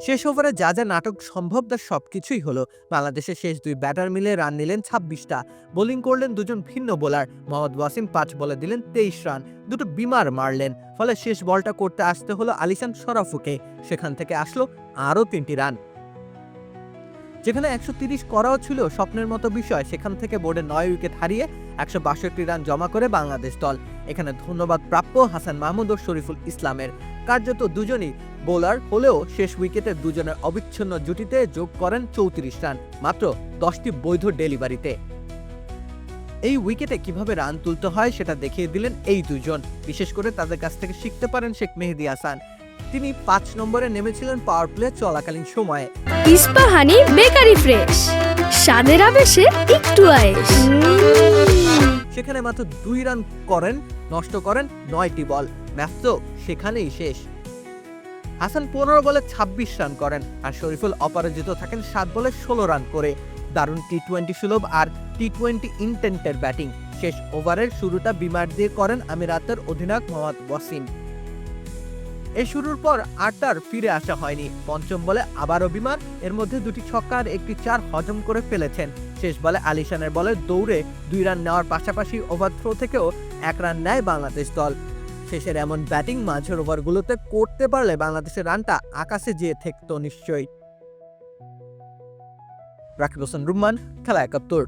শেষ ওভারে যা যা নাটক সম্ভব, তার সবকিছুই হলো। বাংলাদেশের শেষ দুই ব্যাটার মিলে রান নিলেন ছাব্বিশটা। বোলিং করলেন দুজন ভিন্ন বোলার। মোহাম্মদ ওয়াসিম পাঁচ বলে দিলেন তেইশ রান। দুটো বিমার মারলেন। ফলে শেষ বলটা করতে আসতে হলো আলিসান শরাফুকে। সেখান থেকে আসলো আরও তিনটি রান। যেখানে একশো তিরিশ করাও ছিল স্বপ্নের মতো বিষয়। সেখান থেকে বোর্ডে নয় উইকেট হারিয়ে একশো বাষট্টি রান জমা করে বাংলাদেশ দল। এখানে ধন্যবাদ প্রাপ্য হাসান মাহমুদ ও শরীফুল ইসলামের। কার্যত দুজনই বোলার হলেও শেষ উইকেটে দুজনের অবিচ্ছিন্ন জুটিতে যোগ করেন চৌত্রিশ রান মাত্র দশটি বৈধ ডেলিভারিতে। এই উইকেটে কীভাবে রান তুলতে হয় সেটা দেখিয়ে দিলেন এই দুজন। বিশেষ করে তাদের কাছ থেকে শিখতে পারেন শেখ মেহেদি হাসান। তিনি পাঁচ নম্বরে নেমেছিলেন পাওয়ার প্লে চলাকালীন সময়ে। ইস্পাহানি বেকারি ফ্রেশ স্বাদের আবেশে একটু আয়েশ। সেখানে মাত্র দুই রান করেন নষ্ট করেন নয়টি বল। ম্যাচ তো সেখানেই শেষ। হাসান পনেরো বলে ছাব্বিশ রান করেন আর শরীফুল অপরাজিত থাকেন সাত বলে ষোলো রান করে। দারুণ টি টোয়েন্টি সুলভ আর টি টোয়েন্টি ইন্টেন্টের ব্যাটিং শেষ ওভারের শুরুটা বিমার দিয়ে করেন আমিরাতের অধিনায়ক মোহাম্মদ ওয়াসিম এই শুরুর পর আটটার ফিরে আসা হয়নি। পঞ্চম বলে আবারও বিমার এর মধ্যে দুটি ছক্কা আর একটি চার হজম করে ফেলেছেন। শেষ বলে আলিশানের বলে দৌড়ে দুই রান নেওয়ার পাশাপাশি ওভার থ্রো থেকেও এক রান নেয় বাংলাদেশ দল। শেষের এমন ব্যাটিং মাঝের ওভারগুলোতে করতে পারলে বাংলাদেশের রানটা আকাশে যেয়ে থাকতো নিশ্চয়ই। রাকিব হোসেন, রুম্মান, খেলা একাত্তর।